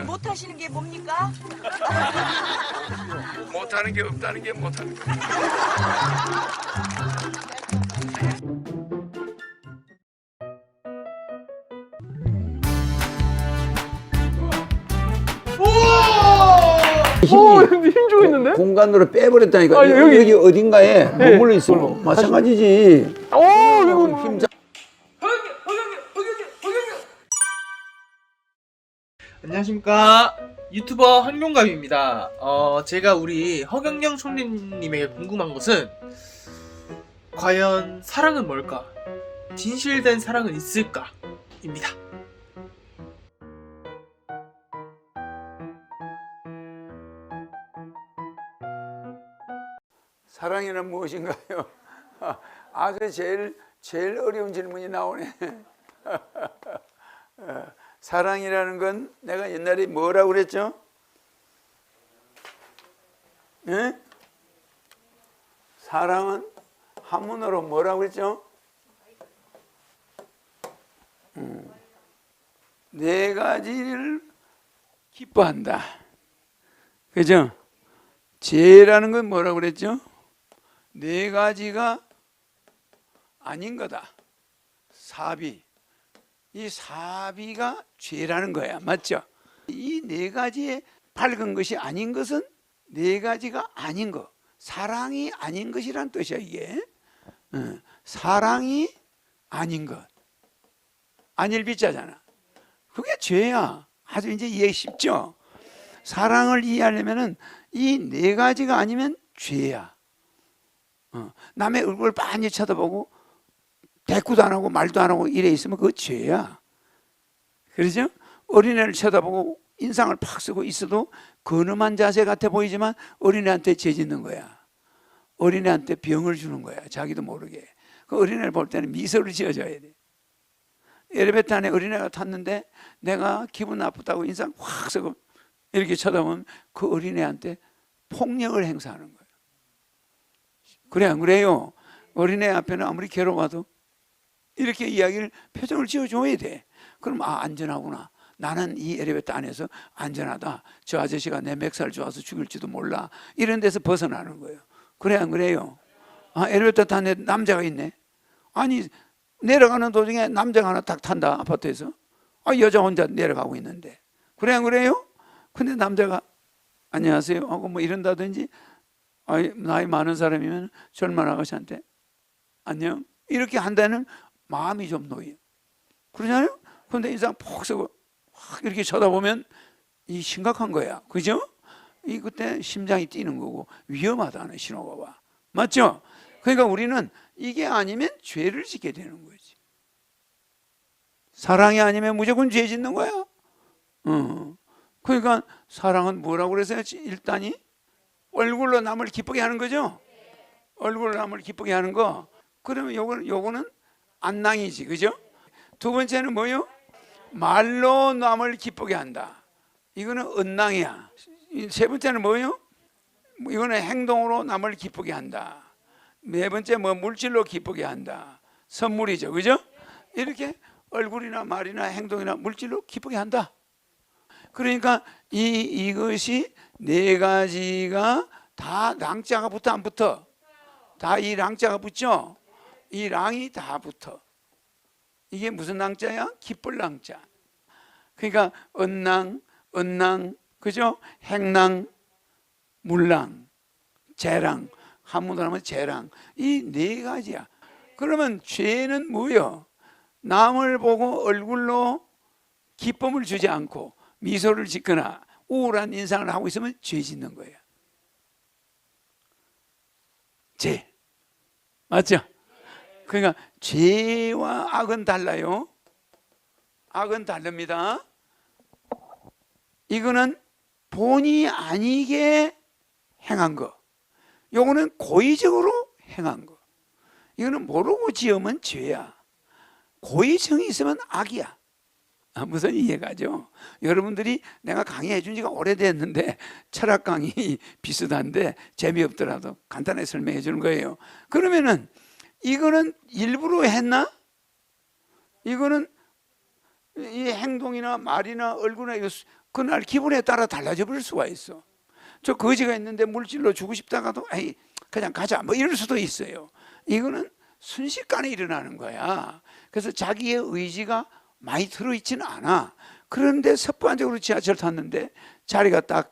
여러분이 못하시는 게 뭡니까? 못하는 게 없다는 게 못하는 게. 오, 힘 주고 있는데? 공간으로 빼버렸다니까. 아, 여기, 여기- 어딘가에 네. 머물러 있어. 마찬가지지. 안녕하십니까? 유튜버 한용감입니다. 어 제가 우리 허경영 총리님에게 궁금한 것은 과연 사랑은 뭘까? 진실된 사랑은 있을까? 입니다. 사랑이란 무엇인가요? 아주 제일 제일 어려운 질문이 나오네. 어, 사랑이라는 건 내가 옛날에 뭐라고 그랬죠? 예? 사랑은 한문으로 뭐라고 그랬죠? 음, 네 가지를 기뻐한다. 그죠? 죄라는 건 뭐라고 그랬죠? 네 가지가 아닌 거다. 사비. 이 사비가 죄라는 거야. 맞죠? 이 네 가지의 밝은 것이 아닌 것은 네 가지가 아닌 거. 사랑이 아닌 것이란 뜻이야, 이게. 어, 사랑이 아닌 것. 안일 비자잖아. 그게 죄야. 아주 이제 이해 쉽죠? 사랑을 이해하려면은 이 네 가지가 아니면 죄야. 어, 남의 얼굴 많이 쳐다보고 대꾸도 안 하고 말도 안 하고 이래 있으면 그거 죄야. 그러죠? 어린애를 쳐다보고 인상을 팍 쓰고 있어도 근엄한 자세 같아 보이지만 어린애한테 죄 짓는 거야. 어린애한테 병을 주는 거야. 자기도 모르게. 그 어린애를 볼 때는 미소를 지어줘야 돼. 엘리베이터 안에 어린애가 탔는데 내가 기분 나쁘다고 인상 확 쓰고 이렇게 쳐다보면 그 어린애한테 폭력을 행사하는 거예요. 그래 안 그래요? 어린애 앞에는 아무리 괴로워도 이렇게 이야기를 표정을 지어줘야 돼. 그럼 아 안전하구나. 나는 이 엘리베이터 안에서 안전하다. 저 아저씨가 내 맥살 좋아서 죽일지도 몰라. 이런 데서 벗어나는 거예요. 그래 안 그래요? 아 엘리베이터 타는데 남자가 있네. 아니 내려가는 도중에 남자가 하나 딱 탄다 아파트에서. 아 여자 혼자 내려가고 있는데. 그래 안 그래요? 근데 남자가 안녕하세요 하고 뭐 이런다든지 나이 많은 사람이면 젊은 아가씨한테 안녕 이렇게 한다는 마음이 좀 놓여. 그러잖아요. 근데 인상 폭 쓰고 확 이렇게 쳐다보면 이 심각한 거야. 그죠? 이 그때 심장이 뛰는 거고 위험하다는 신호가 와. 맞죠? 그러니까 우리는 이게 아니면 죄를 짓게 되는 거지. 사랑이 아니면 무조건 죄 짓는 거야. 어. 그러니까 사랑은 뭐라고 그랬어요? 일단이 얼굴로 남을 기쁘게 하는 거죠. 얼굴로 남을 기쁘게 하는 거. 그러면 요거는 요거는 안낭이지, 그죠? 두 번째는 뭐요? 말로 남을 기쁘게 한다. 이거는 은낭이야. 이세 번째는 뭐요? 이거는 행동으로 남을 기쁘게 한다. 네 번째 뭐 물질로 기쁘게 한다. 선물이죠, 그죠? 이렇게 얼굴이나 말이나 행동이나 물질로 기쁘게 한다. 그러니까 이 이것이 네 가지가 다 랑자가 붙어 안 붙어? 다 이 랑자가 붙죠? 이 랑이 다 붙어. 이게 무슨 랑자야? 기쁠 랑자. 그러니까 은낭, 은낭, 그죠? 행낭, 물랑, 재랑, 한문으로 하면 재랑. 이 네 가지야. 그러면 죄는 뭐요? 남을 보고 얼굴로 기쁨을 주지 않고 미소를 짓거나 우울한 인상을 하고 있으면 죄 짓는 거예요. 죄. 맞죠? 그러니까 죄와 악은 달라요. 악은 다릅니다. 이거는 본의 아니게 행한 거. 요거는 고의적으로 행한 거. 이거는 모르고 지으면 죄야. 고의성이 있으면 악이야. 아, 무슨 이해가죠? 여러분들이 내가 강의해 준 지가 오래됐는데 철학 강의 비슷한데 재미없더라도 간단하게 설명해 주는 거예요. 그러면은 이거는 일부러 했나? 이거는 이 행동이나 말이나 얼굴이나 그날 기분에 따라 달라져 버릴 수가 있어. 저 거지가 있는데 물질로 주고 싶다가도 에이 그냥 가자 뭐 이럴 수도 있어요. 이거는 순식간에 일어나는 거야. 그래서 자기의 의지가 많이 들어있지는 않아. 그런데 습관적으로 지하철 탔는데 자리가 딱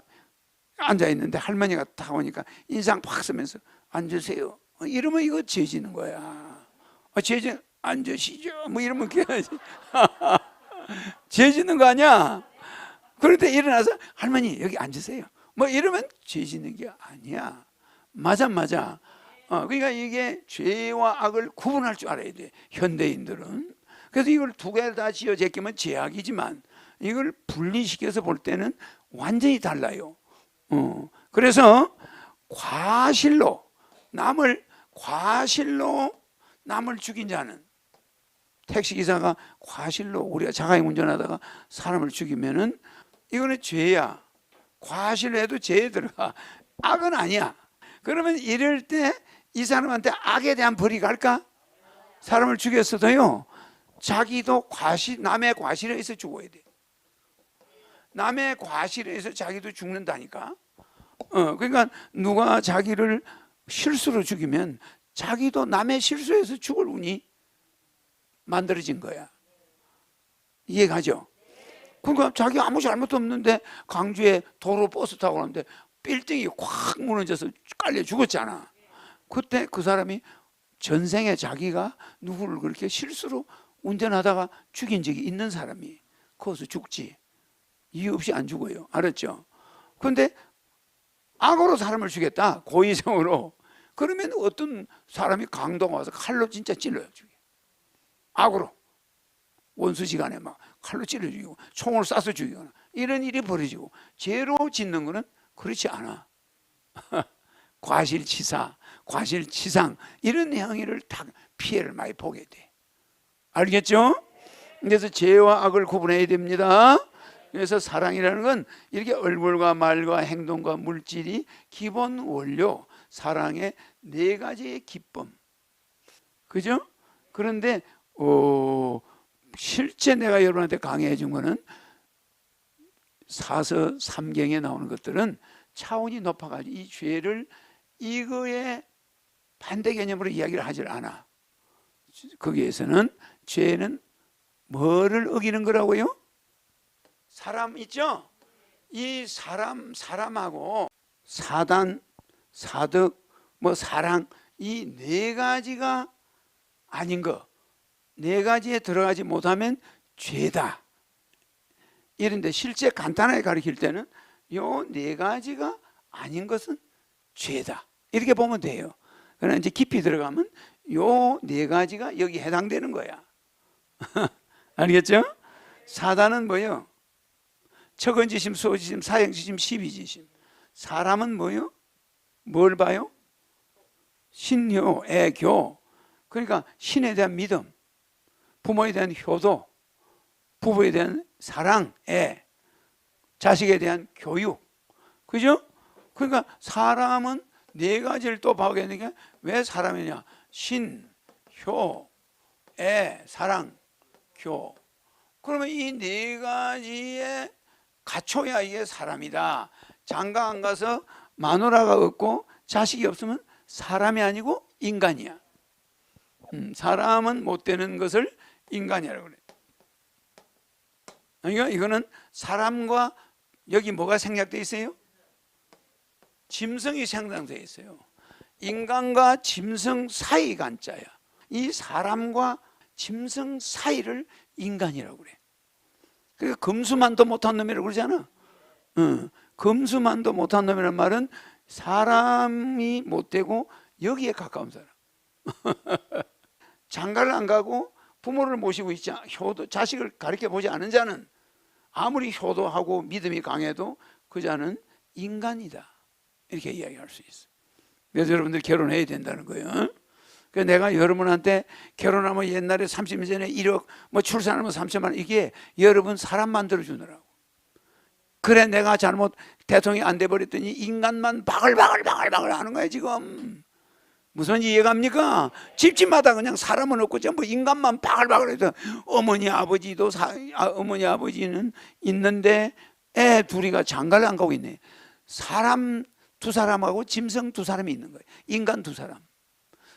앉아 있는데 할머니가 딱 오니까 인상 팍 쓰면서 앉으세요. 어, 이러면 이거 죄지는 거야. 어, 죄지 앉으시죠. 뭐 이러면 깨야지. 죄지는 거 아니야. 그런데 일어나서 할머니 여기 앉으세요. 뭐 이러면 죄지는 게 아니야. 맞아 맞아. 어, 그러니까 이게 죄와 악을 구분할 줄 알아야 돼. 현대인들은. 그래서 이걸 두개다 지어 제끼면 죄악이지만 이걸 분리시켜서 볼 때는 완전히 달라요. 어, 그래서 과실로 남을 과실로 남을 죽인 자는 택시 기사가 과실로 우리가 자가용 운전하다가 사람을 죽이면은 이거는 죄야. 과실로 해도 죄에 들어가. 악은 아니야. 그러면 이럴 때 이 사람한테 악에 대한 벌이 갈까? 사람을 죽였어도요. 자기도 과실 남의 과실에 의해서 죽어야 돼. 남의 과실에 의해서 자기도 죽는다니까. 어, 그러니까 누가 자기를 실수로 죽이면 자기도 남의 실수에서 죽을 운이 만들어진 거야. 이해가죠? 그러니까 자기 아무 잘못도 없는데 강주에 도로 버스 타고 가는데 빌딩이 확 무너져서 깔려 죽었잖아. 그때 그 사람이 전생에 자기가 누구를 그렇게 실수로 운전하다가 죽인 적이 있는 사람이 거기서 죽지. 이유 없이 안 죽어요. 알았죠? 근데 악으로 사람을 죽였다. 고의성으로. 그러면 어떤 사람이 강도가 와서 칼로 진짜 찔러요. 죽여. 악으로. 원수지간에 막 칼로 찔러 죽이고 총을 쏴서 죽이거나 이런 일이 벌어지고 죄로 짓는 거는 그렇지 않아. 과실치사, 과실치상 이런 행위를 다 피해를 많이 보게 돼. 알겠죠? 그래서 죄와 악을 구분해야 됩니다. 그래서 사랑이라는 건 이렇게 얼굴과 말과 행동과 물질이 기본 원료, 사랑의 네 가지의 기쁨. 그죠? 그런데 어, 실제 내가 여러분한테 강의해 준 거는 사서 삼경에 나오는 것들은 차원이 높아가지고 이 죄를 이거에 반대 개념으로 이야기를 하질 않아. 거기에서는 죄는 뭐를 어기는 거라고요? 사람 있죠? 이 사람 사람하고 사단, 사득, 뭐 사랑 이 네 가지가 아닌 거. 네 가지에 들어가지 못하면 죄다. 이런데 실제 간단하게 가르칠 때는 요 네 가지가 아닌 것은 죄다. 이렇게 보면 돼요. 그러나 이제 깊이 들어가면 요 네 가지가 여기 해당되는 거야. 알겠죠? 사단은 뭐요? 척은지심, 수호지심, 사형지심, 시비지심. 사람은 뭐요? 뭘 봐요? 신효, 애교. 그러니까 신에 대한 믿음, 부모에 대한 효도, 부부에 대한 사랑, 애, 자식에 대한 교육. 그죠? 그러니까 사람은 네 가지를 또 봐야되는 게 왜 사람이냐? 신, 효, 애, 사랑, 교. 그러면 이 네 가지에 갖춰야 이게 사람이다. 장가 안 가서 마누라가 없고 자식이 없으면 사람이 아니고 인간이야. 음, 사람은 못 되는 것을 인간이라고 그래. 그러니까 이거는 사람과 여기 뭐가 생략돼 있어요? 짐승이 생략돼 있어요. 인간과 짐승 사이 간자야. 이 사람과 짐승 사이를 인간이라고 그래. 그러니까 금수만도 못한 놈이라고 그러잖아. 어, 금수만도 못한 놈이라는 말은 사람이 못 되고 여기에 가까운 사람. 장가를 안 가고 부모를 모시고 있지 않- 효도 자식을 가르쳐 보지 않은 자는 아무리 효도하고 믿음이 강해도 그 자는 인간이다. 이렇게 이야기할 수 있어. 그래서 여러분들 결혼해야 된다는 거예요. 그 내가 여러분한테 결혼하면 옛날에 30년 전에 1억, 뭐 출산하면 3천만 원 이게 여러분 사람 만들어 주느라고. 그래 내가 잘못 대통령이 안 돼 버렸더니 인간만 바글바글 바글바글 하는 거야 지금. 무슨 이해갑니까? 집집마다 그냥 사람은 없고 전부 인간만 바글바글 해서 어머니 아버지도 사, 아, 어머니 아버지는 있는데 애 둘이가 장가를 안 가고 있네. 사람 두 사람하고 짐승 두 사람이 있는 거예요. 인간 두 사람.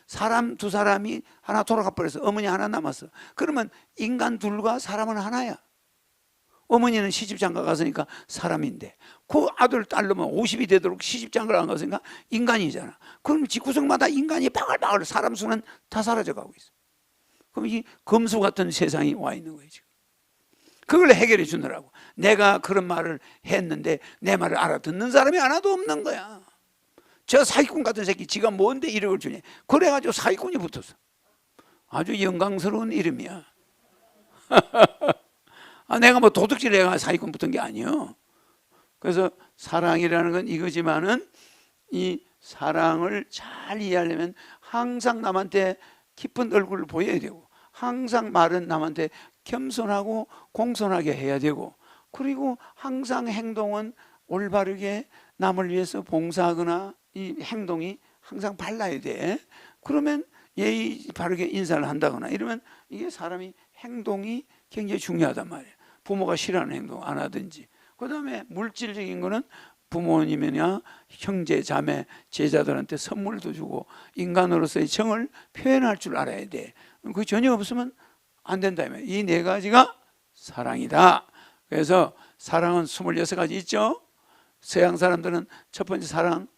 사람 두 사람이 하나 돌아가 버려서 어머니 하나 남았어. 그러면 인간 둘과 사람은 하나야. 어머니는 시집 장가 갔으니까 사람인데 그 아들 딸로만 50이 되도록 시집 장가를 안 갔으니까 인간이잖아. 그럼 집구석마다 인간이 바글바글 사람 수는 다 사라져 가고 있어. 그럼 이 검수 같은 세상이 와 있는 거예요, 지금. 그걸 해결해 주느라고. 내가 그런 말을 했는데 내 말을 알아듣는 사람이 하나도 없는 거야. 저 사기꾼 같은 새끼 지가 뭔데 이름을 주냐. 그래가지고 사기꾼이 붙었어. 아주 영광스러운 이름이야. 아, 내가 뭐 도둑질 해가 사기꾼 붙은 게 아니요. 그래서 사랑이라는 건 이거지만은 이 사랑을 잘 이해하려면 항상 남한테 기쁜 얼굴을 보여야 되고 항상 말은 남한테 겸손하고 공손하게 해야 되고 그리고 항상 행동은 올바르게 남을 위해서 봉사하거나 이 행동이 항상 발라야 돼. 그러면 예의 바르게 인사를 한다거나 이러면 이게 사람이 행동이 굉장히 중요하단 말이에요. 부모가 싫어하는 행동 안 하든지. 그 다음에 물질적인 거는 부모님이나 형제, 자매, 제자들한테 선물도 주고 인간으로서의 정을 표현할 줄 알아야 돼. 그 전혀 없으면 안 된다. 이네 가지가 사랑이다. 그래서 사랑은 26가지 있죠. 서양 사람들은 첫 번째 사랑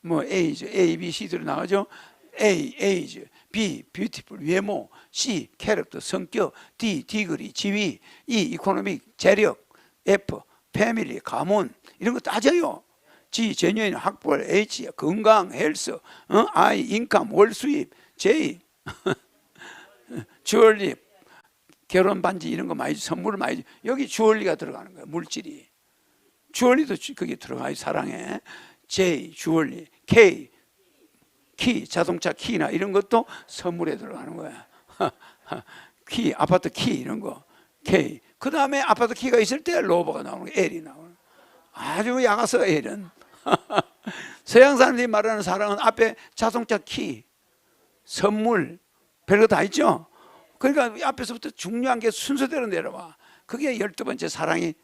뭐 A죠. A, B, C대로 나가죠. A, A죠. B, beautiful, 외모. C, 캐릭터, 성격. D, 디그리, 지위. E, 이코노믹, 재력. F, 패밀리, 가문. 이런 거 따져요. G, 제뉴인, 학벌. H, 건강, 헬스. 어? I, 인감, 월 수입. J, 주얼리, 결혼 반지 이런 거 많이 주, 선물을 많이 주. 여기 주얼리가 들어가는 거예요. 물질이. 주얼리도 주- 거기 들어가요. 사랑에. J, 주얼리. K, 키, 자동차 키나 이런 것도 선물에 들어가는 거야. 키, 아파트 키 이런 거. K. 그 다음에 아파트 키가 있을 때 로버가 나오는 거, L이 나오는 거. 아주 약아서 L은. 서양 사람들이 말하는 사랑은 앞에 자동차 키, 선물, 별거 다 있죠? 그러니까 이 앞에서부터 중요한 게 순서대로 내려와. 그게 열두 번째 사랑이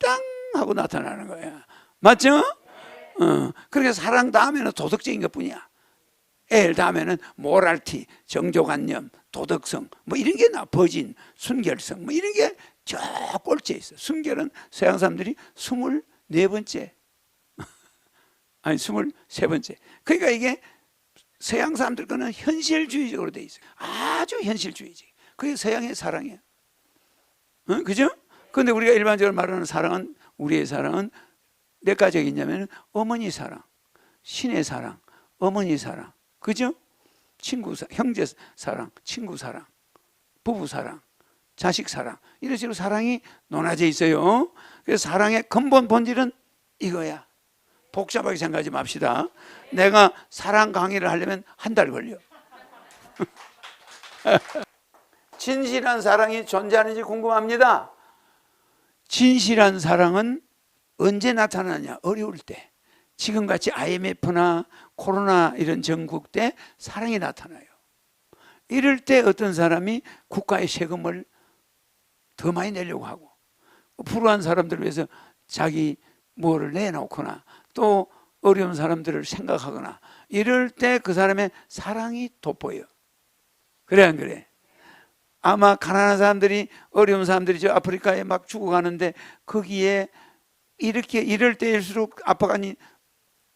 땅 하고 나타나는 거야. 맞죠? 어, 그러니까 사랑 다음에는 도덕적인 것 뿐이야. L 다음에는 모랄티, 정조관념, 도덕성, 뭐 이런 게 나, 버진, 순결성, 뭐 이런 게 저 꼴찌에 있어. 순결은 서양 사람들이 스물네 번째, 아니 스물세 번째. 그러니까 이게 서양 사람들 거는 현실주의적으로 돼 있어요. 아주 현실주의적. 그게 서양의 사랑이에요. 어? 그죠? 근데 우리가 일반적으로 말하는 사랑은 우리의 사랑은 몇 가지가 있냐면 어머니 사랑, 신의 사랑, 어머니 사랑, 그죠? 친구 사, 형제 사랑, 친구 사랑, 부부 사랑, 자식 사랑 이런 식으로 사랑이 논하져 있어요. 그래서 사랑의 근본 본질은 이거야. 복잡하게 생각하지 맙시다. 내가 사랑 강의를 하려면 한 달 걸려. 진실한 사랑이 존재하는지 궁금합니다. 진실한 사랑은 언제 나타나냐? 어려울 때. 지금 같이 IMF나 코로나 이런 전국 때 사랑이 나타나요. 이럴 때 어떤 사람이 국가의 세금을 더 많이 내려고 하고 불우한 사람들을 위해서 자기 뭐를 내놓거나 또 어려운 사람들을 생각하거나 이럴 때 그 사람의 사랑이 돋보여. 그래 안 그래? 아마 가난한 사람들이 어려운 사람들이 저 아프리카에 막 죽어가는데 거기에 이렇게 이럴 때일수록 아파가니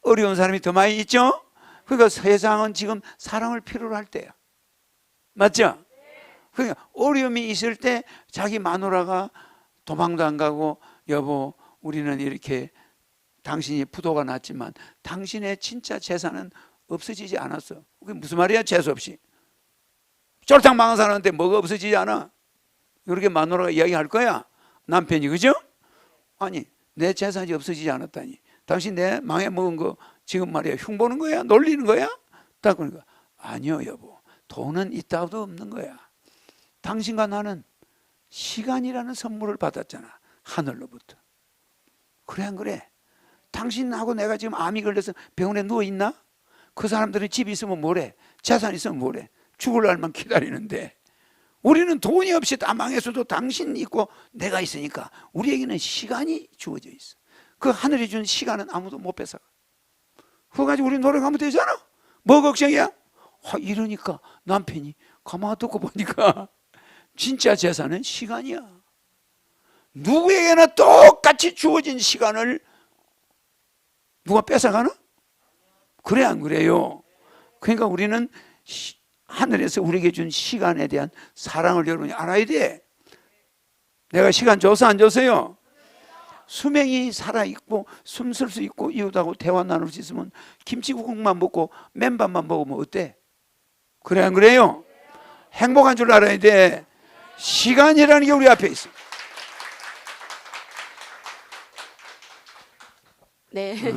어려운 사람이 더 많이 있죠? 그러니까 세상은 지금 사랑을 필요로 할 때야. 맞죠? 그러니까 어려움이 있을 때 자기 마누라가 도망도 안 가고 여보 우리는 이렇게 당신이 부도가 났지만 당신의 진짜 재산은 없어지지 않았어. 그게 무슨 말이야? 재수 없이. 쫄딱 망한 사람한테 뭐가 없어지지 않아? 이렇게 마누라가 이야기할 거야. 남편이 그죠? 아니 내 재산이 없어지지 않았다니. 당신 내 망해 먹은 거 지금 말이야 흉 보는 거야? 놀리는 거야? 딱 그러니까 아니요 여보 돈은 있다도 없는 거야. 당신과 나는 시간이라는 선물을 받았잖아 하늘로부터. 그래 안 그래? 당신하고 내가 지금 암이 걸려서 병원에 누워 있나? 그 사람들은 집 있으면 뭐래? 재산 있으면 뭐래? 죽을 날만 기다리는데 우리는 돈이 없이 다 망했어도 당신 있고 내가 있으니까 우리에게는 시간이 주어져 있어. 그 하늘이 준 시간은 아무도 못 뺏어가. 그거 가지고 우리 노력하면 되잖아. 뭐 걱정이야? 아, 이러니까 남편이 가만 듣고 보니까 진짜 재산은 시간이야. 누구에게나 똑같이 주어진 시간을 누가 뺏어가나? 그래 안 그래요? 그러니까 우리는 시- 하늘에서 우리에게 준 시간에 대한 사랑을 여러분이 알아야 돼. 내가 시간 줘서 안 줘서요. 수명이 살아 있고 숨 쉴 수 있고 이웃하고 대화 나눌 수 있으면 김치국만 먹고 맨밥만 먹으면 어때? 그래 안 그래요? 행복한 줄 알아야 돼. 시간이라는 게 우리 앞에 있어. 네. 네.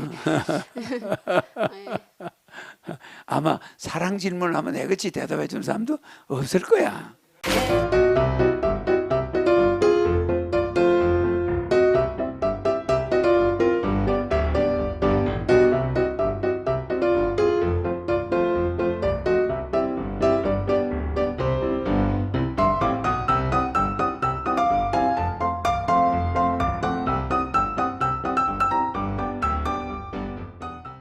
아마 사랑 질문을 하면 애같이 대답해 준 사람도 없을 거야.